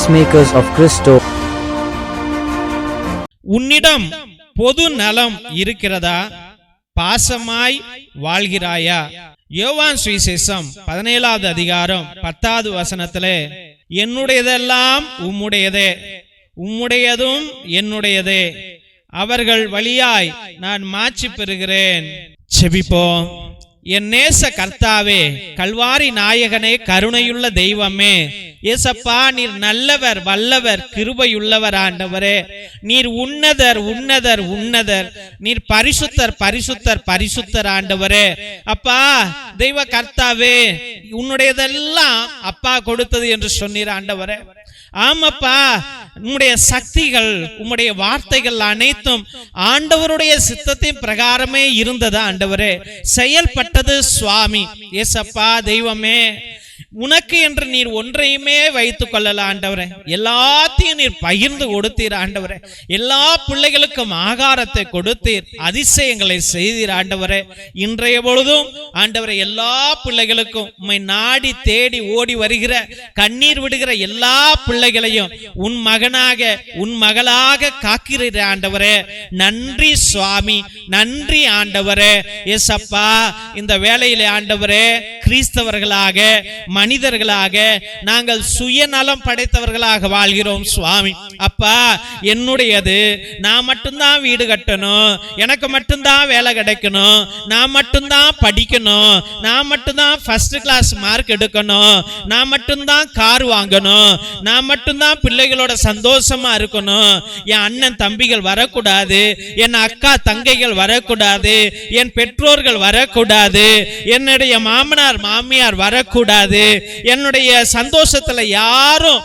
peacemakers of Christo. உன்னிடம் பொது நலம் இருக்கிறதா? பாசமாய் வாழ்கிறாயா? யோவான் சுவிசேஷம் பதினேழாவது அதிகாரம் பத்தாவது வசனத்திலே என்னுடையதெல்லாம் உம்முடையதே உம்முடையதும் என்னுடையதே. அவர்கள் வழியாய் நான் மாச்சி பெறுகிறேன். செபிப்போம். என் நேச கர்த்தாவே கல்வாரி நாயகனே கருணையுள்ள தெய்வமே ஏசப்பா நீர் நல்லவர் வல்லவர் கிருபையுள்ளவர் ஆண்டவரே. நீர் உன்னதர் உன்னதர் உன்னதர். நீர் பரிசுத்தர் பரிசுத்தர் பரிசுத்தர் ஆண்டவரே. அப்பா தெய்வ கர்த்தாவே உன்னுடையதெல்லாம் அப்பா கொடுத்தது என்று சொன்னீர் ஆண்டவரே. ஆமாப்பா உம்முடைய சக்திகள் உம்முடைய வார்த்தைகள் அனைத்தும் ஆண்டவருடைய சித்தத்தின் பிரகாரமே இருந்தது ஆண்டவரே? செயல்பட்டது சுவாமி. ஏசப்பா தெய்வமே. உனக்கு என்று நீர் ஒன்றையுமே வைத்துக் கொள்ளல ஆண்டவரே. எல்லாத்தையும் நீர் பகிர்ந்து கொடுத்தீர் ஆண்டவரே. எல்லா பிள்ளைகளுக்கும் ஆகாரத்தை கொடுத்தீர் அதிசயங்களை செய்தீர் ஆண்டவரே. இன்றைய பொழுதும் ஆண்டவரே எல்லா பிள்ளைகளுக்கும் உம்மை நாடி தேடி ஓடி வருகிற கண்ணீர் விடுகிற எல்லா பிள்ளைகளையும் உன் மகனாக உன் மகளாக காக்கிறீர் ஆண்டவரே. நன்றி சுவாமி நன்றி ஆண்டவரே. எஸ்அப்பா இந்த வேலையிலே ஆண்டவரே கிறிஸ்தவர்களாக மனிதர்களாக நாங்கள் சுயநலம் படைத்தவர்களாக வாழ்கிறோம் சுவாமி. அப்பா என்னுடையது. நான் மட்டும்தான் வீடு கட்டணும். எனக்கு மட்டும்தான் வேலை கிடைக்கணும். நான் மட்டும்தான் படிக்கணும். நான் மட்டும்தான் ஃபர்ஸ்ட் கிளாஸ் மார்க் எடுக்கணும். நான் மட்டும்தான் கார் வாங்கணும். நான் மட்டும்தான் பிள்ளைகளோட சந்தோஷமா இருக்கணும். என் அண்ணன் தம்பிகள் வரக்கூடாது. என் அக்கா தங்கைகள் வரக்கூடாது. என் பெற்றோர்கள் வரக்கூடாது. என்னுடைய மாமனார் மாமியார் வரக்கூடாது. என்னுடைய சந்தோஷத்துல யாரும்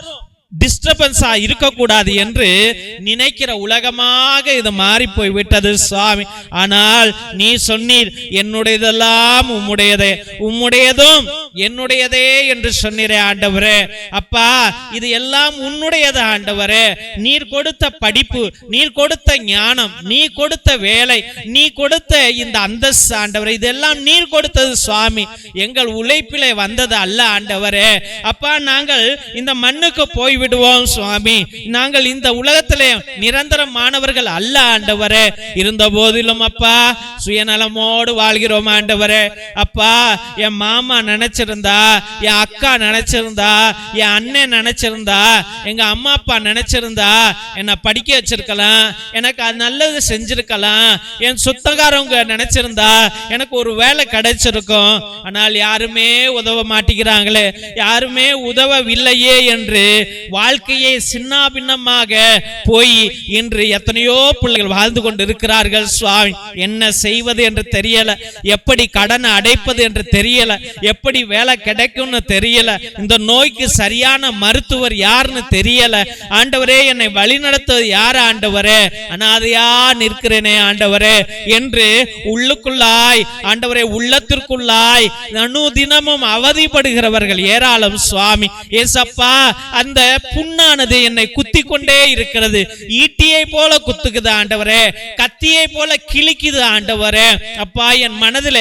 டிஸ்டர்பன்ஸா இருக்கக்கூடாது என்று நினைக்கிற உலகமாக இது மாறி போய் விட்டது சுவாமி. ஆனால் நீ சொன்னீர் என்னுடையதெல்லாம் உம்முடையதே உம்முடையதும் என்னுடையதே என்று சொன்னீரே ஆண்டவரே. அப்பா இது எல்லாம் உன்னுடையது ஆண்டவரே. நீர் கொடுத்த படிப்பு நீர் கொடுத்த ஞானம் நீ கொடுத்த வேலை நீ கொடுத்த இந்த அந்தஸ்து ஆண்டவரே. இதெல்லாம் நீர் கொடுத்தது சுவாமி. எங்கள் உழைப்பிலே வந்தது அல்ல ஆண்டவரே. அப்பா நாங்கள் இந்த மண்ணுக்கு போய் விடுவோம் சுவாமி. நாங்கள் இந்த உலகத்திலே நிரந்தரமானவர்கள் அல்ல ஆண்டவரே. இருந்த போதிலும் அப்பா சுயநலமோடு வாழ்கிறோம் ஆண்டவரே. அப்பா என் மாமா நினைச்சிருந்தா என் அக்கா நினைச்சிருந்தா என் அண்ணன் நினைச்சிருந்தா எங்க அம்மா அப்பா நினைச்சிருந்தா என்னை படிக்க வச்சிருக்கலாம். எனக்கு அது நல்லது செஞ்சிருக்கலாம். என் சுத்தகாரவங்க நினைச்சிருந்தா எனக்கு ஒரு வேலை கிடைச்சிருக்கும். ஆனால் யாருமே உதவ மாட்டேங்கிறாங்களே. யாருமே உதவவில்லையே என்று வாழ்க்கையை சின்னாபின்னமாக போய் இன்று எத்தனையோ பிள்ளைகள் வாழ்ந்து கொண்டு இருக்கிறார்கள் சுவாமி. என்ன செய்வது என்று தெரியல. எப்படி கடனை அடைப்பது என்று தெரியல. எப்படி வேலை கிடைக்கும்னு தெரியல. இந்த நோய்க்கு சரியான மருத்துவர் யாருன்னு தெரியல. ஆண்டவரே என்னை வழிநடத்துவது யார் ஆண்டவரே? அனாதையா நிற்கிறேனே ஆண்டவரே. என்று உள்ளுக்குள்ளாய் ஆண்டவரே உள்ளத்திற்குள்ளாய் அனுதினமும் அவதிப்படுகிறவர்கள் ஏராளம் சுவாமி. ஏசப்பா அந்த புண்ணானது என்னை குத்தி கொண்டே இருக்கிறது. ஈட்டியை போல குத்துக்குது ஆண்டவரே கத்தியை போல கிழிக்குது ஆண்டவரே. அப்பா என் மனதுல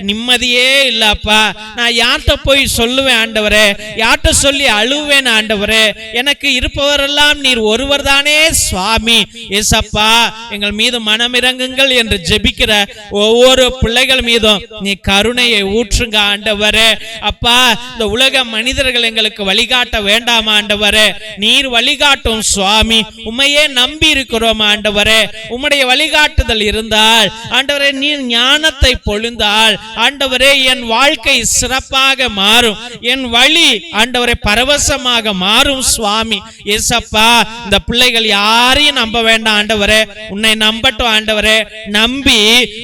நிம்மதியே இல்லப்பா. நான் யார்கிட்ட போய் சொல்லுவேன் ஆண்டவரே? யார்கிட்ட சொல்லி அழுவேன் ஆண்டவரே? எனக்கு இருப்பவரெல்லாம் நீர் ஒருவர் தானே சுவாமி. ஏசப்பா எங்கள் மீது மனமிறங்குங்கள் என்று ஜெபிக்கிற ஒவ்வொரு பிள்ளைகள் மீதும் நீ கருணையை ஊற்றுங்க ஆண்டவரே. அப்பா இந்த உலக மனிதர்கள் எங்களுக்கு வழிகாட்ட வேண்டாம் ஆண்டவரே. நீர் வழிகாட்டும் சுவாமி. உம்மையே நம்பி இருக்கிறோம் ஆண்டவரே. உம்முடைய வழிகாட்டுதல் இருந்தால் ஆண்டவரே நீர் ஞானத்தை பொழுந்தால் ஆண்டவரே என் வாழ்க்கை சிறப்பாக மாறும். என் வழி ஆண்டவரே பரவசமாக மாறும் சுவாமி. ஏசப்பா இந்த பிள்ளைகள் யாரையும் நம்ப வேண்டாம் ஆண்டவரே. உன்னை நம்பட்டும் ஆண்டவரே. நம்பி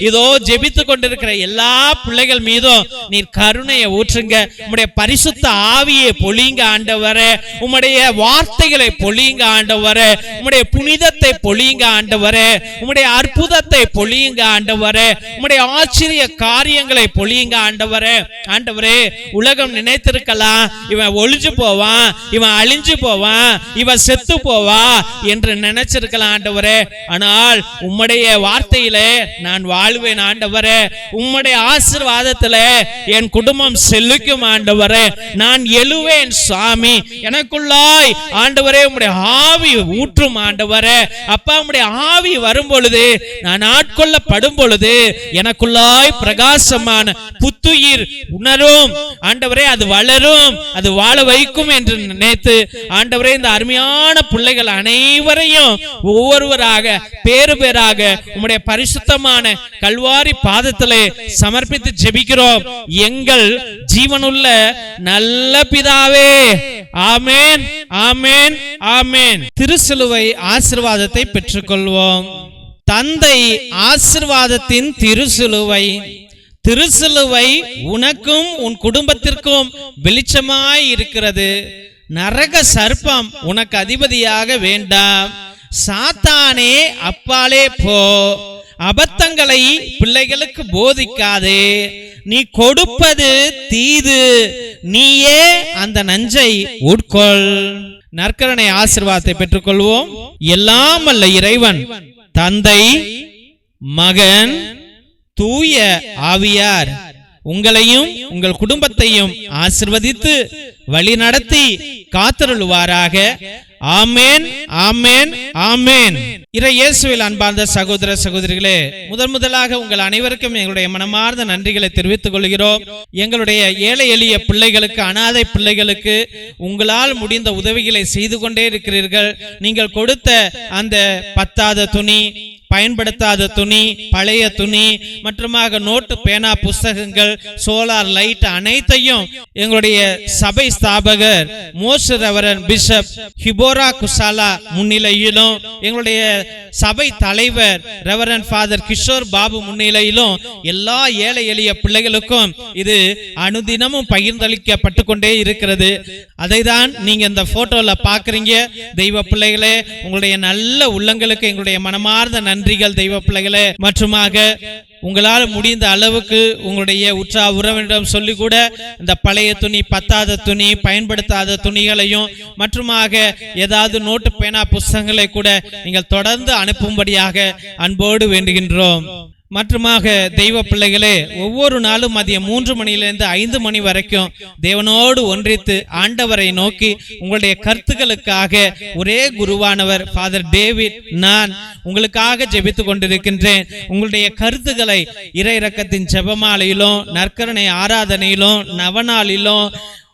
இதோ ஜெபித்து கொண்டிருக்கிற எல்லா பிள்ளைகள் மீதும் நீர் கருணையை ஊற்றுங்க. உம்முடைய பரிசுத்த ஆவியை பொழியுங்க ஆண்டவரே. உம்முடைய வார்த்தைகளை பொழியுங்க ஆண்டவரே. உம்முடைய புனிதத்தை பொழியுங்க ஆண்டவரே. உம்முடைய அற்புதத்தை பொழியுங்க ஆண்டவரே. உம்முடைய ஆச்சரிய காரியங்களை பொழியுங்க ஆண்டவரே. ஆண்டவரே உலகம் நினைத்திருக்கலாம். இவன் ஒளிஞ்சு போவான் இவன் அழிஞ்சு போவான் இவன் செத்து போவா என்று நினைச்சிருக்கலாம் ஆண்டவரே. ஆனால் உம்முடைய வார்த்தையிலே நான் வாழ்வேன் ஆண்டவரே. உம்முடைய ஆசீர்வாதத்திலே என் குடும்பம் செல்லுக்கும் ஆண்டவரே. நான் எழுவேன் சுவாமி. எனக்குள்ளாய் ஆண்டவரே உம்முடைய ஆவி ஊற்றும் ஆண்டவரே. அப்பா உம்முடைய ஆவி வரும் பொழுது நான் ஆட்கொள்ளப்படும் பொழுது எனக்குள்ளாய் பிரகாசமான புத்துயிர் உணரும். ஆண்டவரே அது வளரும் அது வாழ வைக்கும் என்று நினைத்து ஆண்டவரே இந்த அருமையான பிள்ளைகள் அனைவரையும் ஒவ்வொருவராக பேரு பேராக உம்முடைய பரிசுத்தமான கல்வாரி பாதத்திலே சமர்ப்பித்து ஜெபிக்கிறோம். எங்கள் ஜீவனுள்ள நல்ல பிதாவே. ஆமேன். ஆமேன். ஆமேன். திருசிலுவை ஆசிர்வாதத்தை பெற்றுக்கொள்வோம். தந்தை ஆசிர்வாதத்தின் திருசிலுவை திருசிலுவை உனக்கும் உன் குடும்பத்திற்கும் வெளிச்சமாய் இருக்கிறது. நரக சர்ப்பம் உனக்கு அதிபதியாக வேண்டாம். சாத்தானே அப்பாலே போ. அபத்தங்களை பிள்ளைகளுக்கு போதிக்காதே. நீ கொடுப்பது தீது. நீயே அந்த நஞ்சை உட்கொள். நற்கரணை ஆசிர்வாதத்தை பெற்றுக்கொள்வோம். எல்லாம் அல்ல இறைவன் தந்தை மகன் தூய ஆவியார். உங்களையும் உங்கள் குடும்பத்தையும் ஆசிர்வதித்து வழி நடத்தி காத்தருள்வாராக. ஆமேன் ஆமேன் ஆமேன். இறை இயேசுவில் அன்பார்ந்த சகோதர சகோதரிகளே முதன் முதலாக உங்கள் அனைவருக்கும் எங்களுடைய மனமார்ந்த நன்றிகளை தெரிவித்துக் கொள்கிறோம். எங்களுடைய ஏழை எளிய பிள்ளைகளுக்கு அனாதை பிள்ளைகளுக்கு உங்களால் முடிந்த உதவிகளை செய்து கொண்டே இருக்கிறீர்கள். நீங்கள் கொடுத்த அந்த பத்தாத துணி பயன்படுத்தாத துணி பழைய துணி மற்றுமாக நோட்டு பேனா புஸ்தகங்கள் சோலார் லைட் அனைத்தையும் எங்களுடைய சபை ஸ்தாபகர் மோஸ் ரெவரன் பிஷப் ஹிபோரா குசாலா முன்னிலையிலும் எங்களுடைய சபை தலைவர் ரெவரன் ஃபாதர் கிஷோர் பாபு முன்னிலையிலும் எல்லா ஏழை எளிய பிள்ளைகளுக்கும் இது அனுதினமும் பகிர்ந்தளிக்கப்பட்டு கொண்டே இருக்கிறது. அதை தான் நீங்க இந்த போட்டோல பாக்குறீங்க தெய்வ பிள்ளைகளே உங்களுடைய நல்ல உள்ளங்களுக்கு எங்களுடைய மனமார்ந்த நன்றிகள் தெய்வ பிள்ளைகளே. மற்றுமாக உங்களால் முடிந்த அளவுக்கு உங்களுடைய உற்றா உறவினிடம் சொல்லி கூட இந்த பழைய துணி பத்தாத துணி பயன்படுத்தாத துணிகளையும் மற்றுமாக ஏதாவது நோட்டு பேனா புஸ்தகங்களை கூட நீங்கள் தொடர்ந்து அனுப்பும்படியாக அன்போடு வேண்டுகின்றோம். மற்றுமாக தெய்வ பிள்ளைகளே ஒவ்வொரு நாளும் மதியம் மூன்று மணியிலிருந்து ஐந்து மணி வரைக்கும் தேவனோடு ஒன்றித்து ஆண்டவரை நோக்கி உங்களுடைய கருத்துக்களுக்காக ஒரே குருவானவர் ஃபாதர் டேவிட் நான் உங்களுக்காக ஜெபித்து கொண்டிருக்கின்றேன். உங்களுடைய கருத்துக்களை இறை இறக்கத்தின் ஜெபமாலையிலும் நற்கரணை ஆராதனையிலும் நவநாளிலும்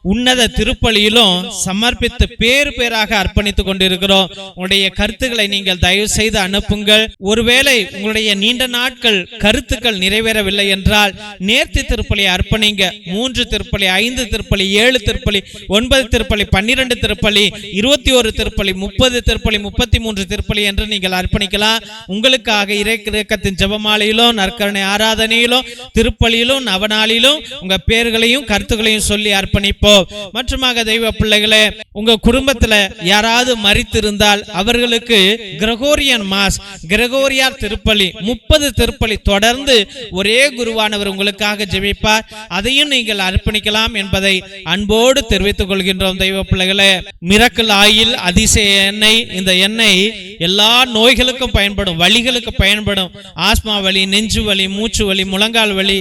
உன்னத திருப்பலியிலும் சமர்ப்பித்து பேர் பேராக அர்ப்பணித்துக் கொண்டிருக்கிறோம். உங்களுடைய கருத்துக்களை நீங்கள் தயவு செய்து அனுப்புங்கள். ஒருவேளை உங்களுடைய நீண்ட நாட்கள் கருத்துக்கள் நிறைவேறவில்லை என்றால் நேர்த்தி திருப்பலி அர்ப்பணிங்க. மூன்று திருப்பலி ஐந்து திருப்பலி ஏழு திருப்பலி ஒன்பது திருப்பலி பன்னிரண்டு திருப்பலி இருபத்தி ஒரு திருப்பலி முப்பது திருப்பலி முப்பத்தி மூன்று திருப்பலி என்று நீங்கள் அர்ப்பணிக்கலாம். உங்களுக்காக இறைக்கத்தின் ஜபமாலையிலும் நற்கரணை ஆராதனையிலும் திருப்பலியிலும் நவநாளிலும் உங்க பேர்களையும் கருத்துக்களையும் சொல்லி அர்ப்பணிப்போம். மற்றுமாக தெய்வ பிள்ளைகளே உங்க குடும்பத்துல யாராவது மறித்திருந்தால் அவர்களுக்கு கிரகோரியன் மாஸ் கிரகோரியார் திருப்பலி முப்பது திருப்பலி தொடர்ந்து ஒரே குருவானவர் உங்களுக்காக ஜெபிப்பார். அதையும் நீங்கள் அர்ப்பணிக்கலாம் என்பதை அன்போடு தெரிவித்துக் கொள்கின்றோம் தெய்வ பிள்ளைகளே. மிரக்கல் ஆயில் அதிசய எண்ணெய் இந்த எண்ணெய் எல்லா நோய்களுக்கும் பயன்படும் வழிகளுக்கு பயன்படும். ஆஸ்மா வலி நெஞ்சு வலி மூச்சு வலி முழங்கால் வலி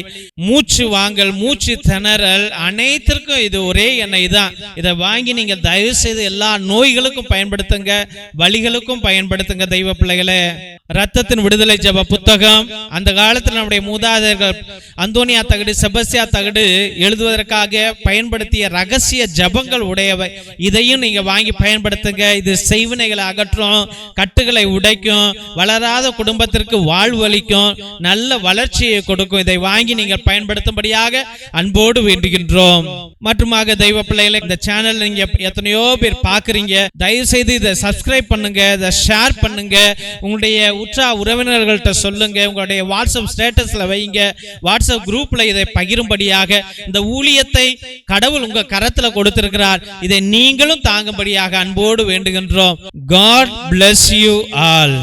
மூச்சு வாங்கல் மூச்சு திணறல் அனைத்திற்கும் இது ஒரு எண்ணெய் தான். இதை வாங்கி நீங்க தயவு செய்து எல்லா நோய்களுக்கும் பயன்படுத்துங்க வழிகளுக்கும் பயன்படுத்துங்க தெய்வ பிள்ளைகளே. ரத்தத்தின் விடுதலை ஜெப புத்தகம். அந்த காலத்தில் நம்முடைய மூதாதையர்கள் அந்தோனியா தகடு செபஸ்யா தகடு எழுதுவதற்காக பயன்படுத்திய ரகசிய ஜபங்கள் உடையவை. இதையும் நீங்க வாங்கி பயன்படுத்துங்க. இது செய்வினைகளை அகற்றும் கட்டுகளை உடைக்கும் வளராத குடும்பத்திற்கு வாழ்வு அளிக்கும் நல்ல வளர்ச்சியை கொடுக்கும். இதை வாங்கி நீங்கள் பயன்படுத்தும்படியாக அன்போடு வேண்டுகின்றோம். மற்றுமாக தெய்வ பிள்ளைகளை இந்த சேனல் நீங்க எத்தனையோ பேர் பாக்குறீங்க தயவு செய்து இதை சப்ஸ்கிரைப் பண்ணுங்க இதை ஷேர் பண்ணுங்க. உங்களுடைய உற்றா உறவினர்கள்ட்ட சொல்லுங்க உங்களுடைய வாட்ஸ்அப் ஸ்டேட்டஸ்ல வைங்க. வாட்ஸ்அப் குரூப்ல இதை பகிரும்படியாக இந்த ஊழியத்தை கடவுள் உங்க கரத்துல கொடுத்திருக்கிறார். இதை நீங்களும் தாங்கும்படியாக அன்போடு வேண்டுகின்றோம். God bless you all